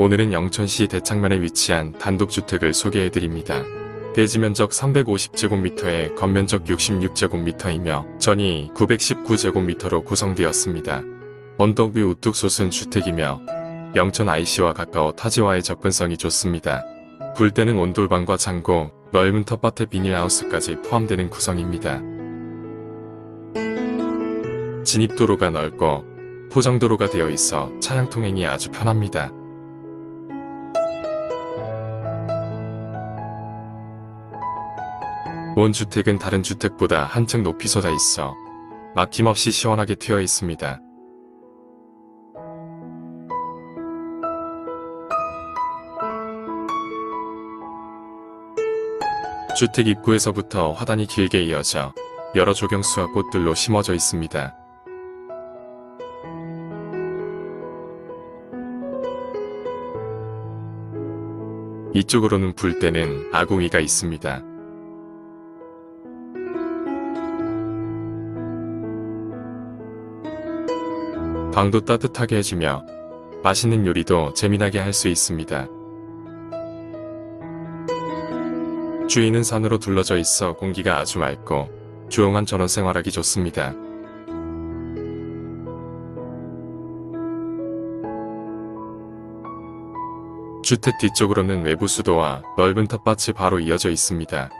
오늘은 영천시 대창면에 위치한 단독주택을 소개해드립니다. 대지 면적 350제곱미터에 건면적 66제곱미터이며 전이 919제곱미터로 구성되었습니다. 언덕 위 우뚝 솟은 주택이며 영천 IC와 가까워 타지와의 접근성이 좋습니다. 불때는 온돌방과 창고, 넓은 텃밭에 비닐하우스까지 포함되는 구성입니다. 진입도로가 넓고 포장도로가 되어 있어 차량 통행이 아주 편합니다. 온 주택은 다른 주택보다 한층 높이 솟아 있어 막힘없이 시원하게 트여 있습니다. 주택 입구에서부터 화단이 길게 이어져 여러 조경수와 꽃들로 심어져 있습니다. 이쪽으로는 불때는 아궁이가 있습니다. 방도 따뜻하게 해주며 맛있는 요리도 재미나게 할 수 있습니다. 주위는 산으로 둘러져 있어 공기가 아주 맑고 조용한 전원 생활하기 좋습니다. 주택 뒤쪽으로는 외부 수도와 넓은 텃밭이 바로 이어져 있습니다.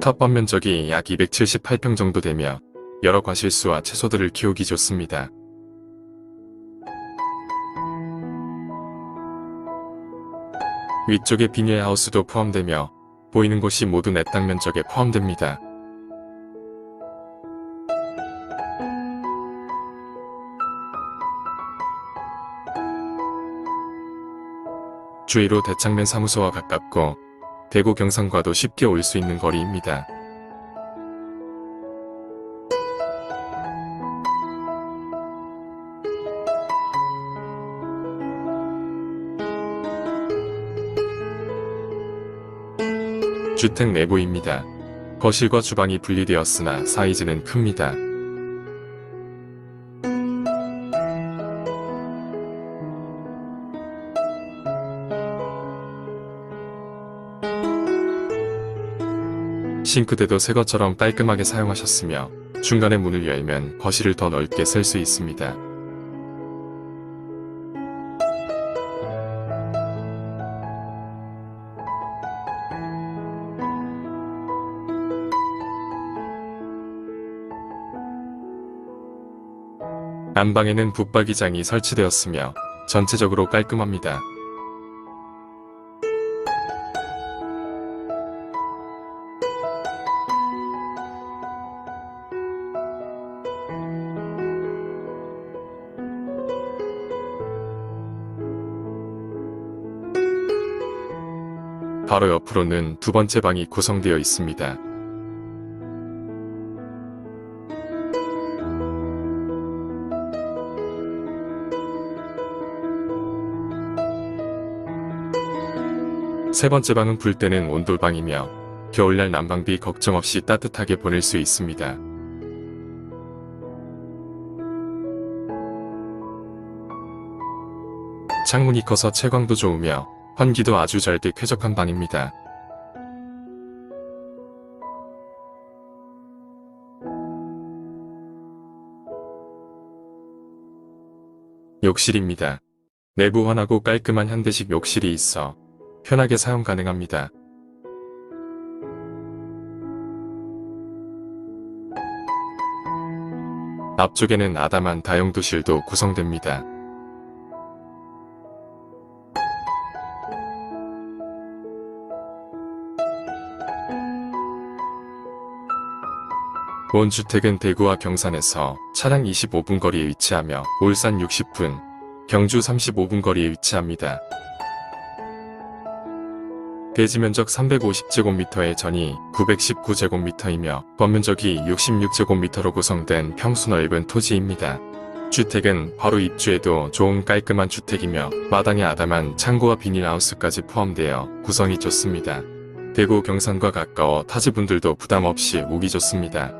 텃밭 면적이 약 278평 정도 되며 여러 과실수와 채소들을 키우기 좋습니다. 위쪽에 비닐하우스도 포함되며 보이는 곳이 모두 내 땅 면적에 포함됩니다. 주위로 대창면 사무소와 가깝고 대구 경상과도 쉽게 올 수 있는 거리입니다. 주택 내부입니다. 거실과 주방이 분리되었으나 사이즈는 큽니다. 싱크대도 새 것처럼 깔끔하게 사용하셨으며 중간에 문을 열면 거실을 더 넓게 쓸 수 있습니다. 안방에는 붙박이장이 설치되었으며 전체적으로 깔끔합니다. 바로 옆으로는 두 번째 방이 구성되어 있습니다. 세 번째 방은 불 때는 온돌방이며 겨울날 난방비 걱정 없이 따뜻하게 보낼 수 있습니다. 창문이 커서 채광도 좋으며 환기도 아주 잘돼 쾌적한 방입니다. 욕실입니다. 내부 환하고 깔끔한 현대식 욕실이 있어 편하게 사용 가능합니다. 앞쪽에는 아담한 다용도실도 구성됩니다. 본 주택은 대구와 경산에서 차량 25분 거리에 위치하며 울산 60분, 경주 35분 거리에 위치합니다. 대지 면적 350제곱미터의 전이 919제곱미터이며 건면적이 66제곱미터로 구성된 평수 넓은 토지입니다. 주택은 바로 입주해도 좋은 깔끔한 주택이며 마당에 아담한 창고와 비닐하우스까지 포함되어 구성이 좋습니다. 대구 경산과 가까워 타지분들도 부담 없이 오기 좋습니다.